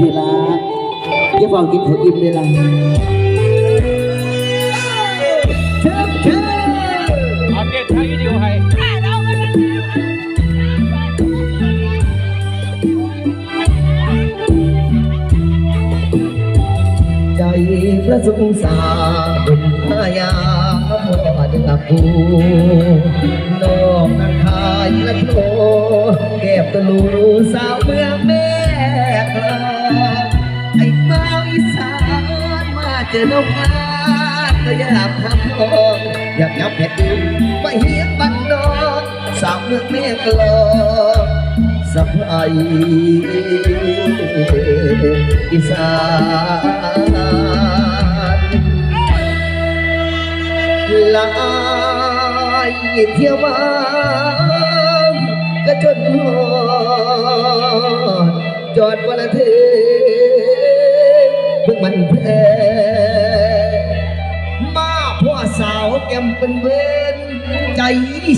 ทีละอย่าฟังกินเขาอิ่มเลยล่ะเชิญเชิญเอาเกตไทยวิดีโอให้ ใจพระสงฆ์สาบุญพายาพระเดือปูน้องนักขายกระโถแก็บตะลูสาวเมืองแม่กลา เจอนกงาก็อยากทำพองอยากยับแผ่นดินไปเฮียบ้านนอกสาวเมืองแม่กลาสะพายอีสานลายเที่ยวมาก็จนหอดจอดวันเทเพิ่ง มันแพ้มาพ่อสาวแก้มเป็นเวนใจ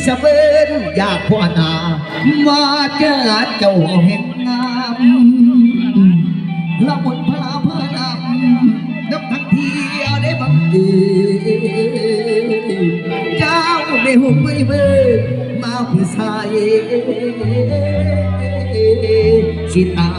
สะเวนอยากพ่อนา มาเจอเจ้าแห่งงามละบนพลาพลำนับทั้งที่ยวได้บังเอิญเจ้าไม่หุบไม่เบิมาผู้ชายสิตา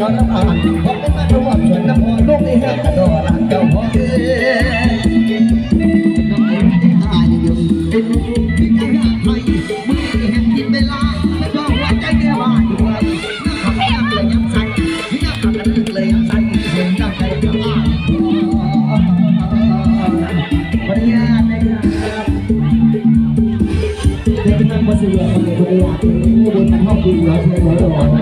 ก่ที่เขาน้ำอ่านผมเป็นมาดูว่าสวนน้ำพอลูกนี่เหือกระโดดเจ้าพ่อเอ้น้องเอ็มที่หายอยู่เป็นที่ใจหาไทยมือเห็นกินเวลาไม่ต้องหัวใจเดียวบ้านด้วยน้ำขับน้ำเลยย้ำใส่ที่น้ำขับน้ำเลยย้ำใส่เห็นน้ำใจจะบ้านขออนุญาตนะครับเด็กนั่งบนเสือคนเดียวคนเดียวบนห้องดีเหรอเชื่อเหร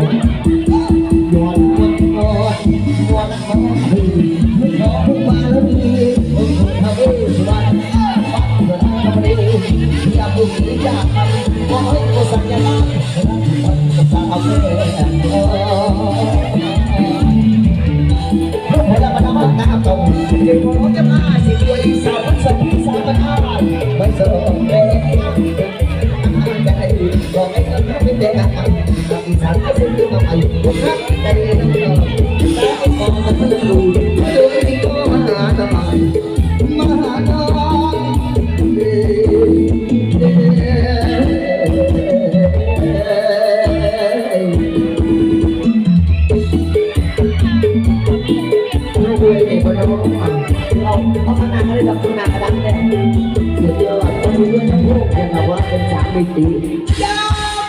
ว่าเป็นสามมิติยา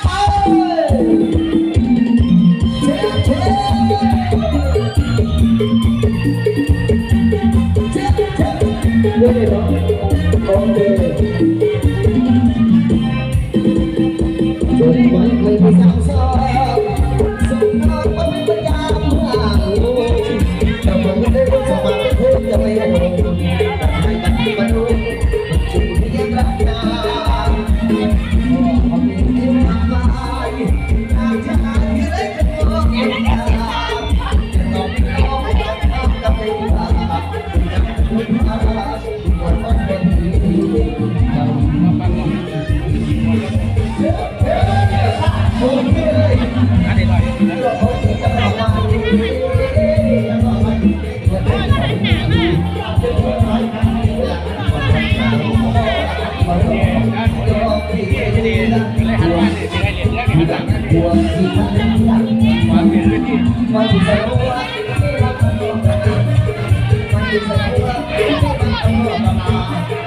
ไปเช็คเช็คเช็คเช็คเรื่อยๆเนา ที่หลังพวงที่มัมันเป็นมันเป็นสาวะมันเป็นสาวะา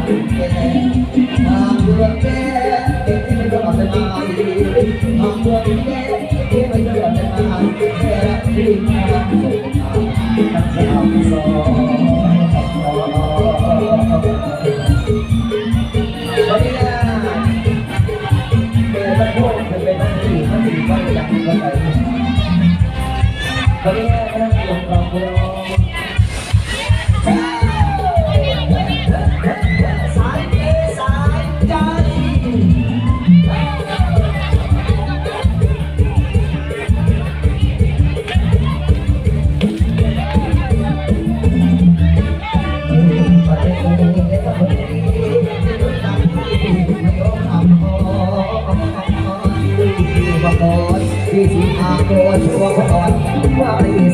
ก็ไปตอนนี้แม่ก็ต้องลงรอ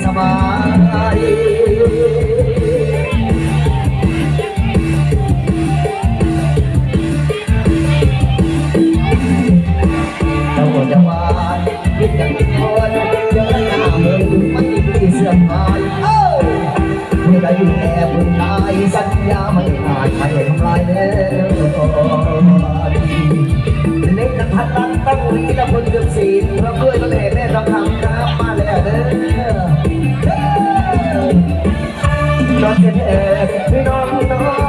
สบายเราจะวาดยิ่งยัคนเดินหาเมืองมันที่สื่อมเมื่อได้อยู่แอบบุญตายสัญญาไม่ขาดใครทำลายแล้ว ดกันพันลังตั้งรีละคนเดือดสีเพื่อเพื่อนมาแหล่แม่เราทำครับมาแล้วเด้อจอดเจ็เอ็ดน้องน้อง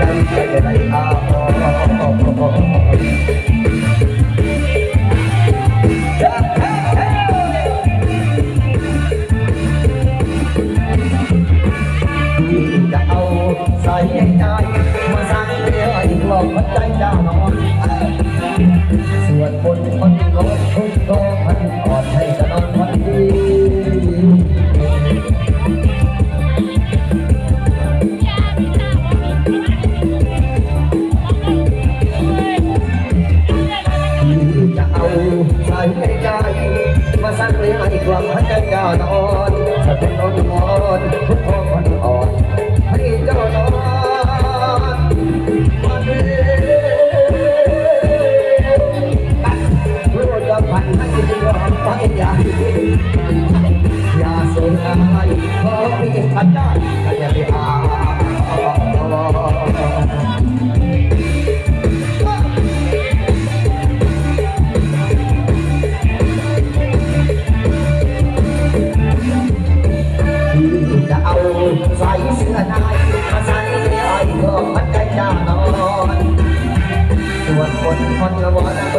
ใส่ใจมาสั่งเดียวอีกหลอกมันใจจะนอน คนละวัน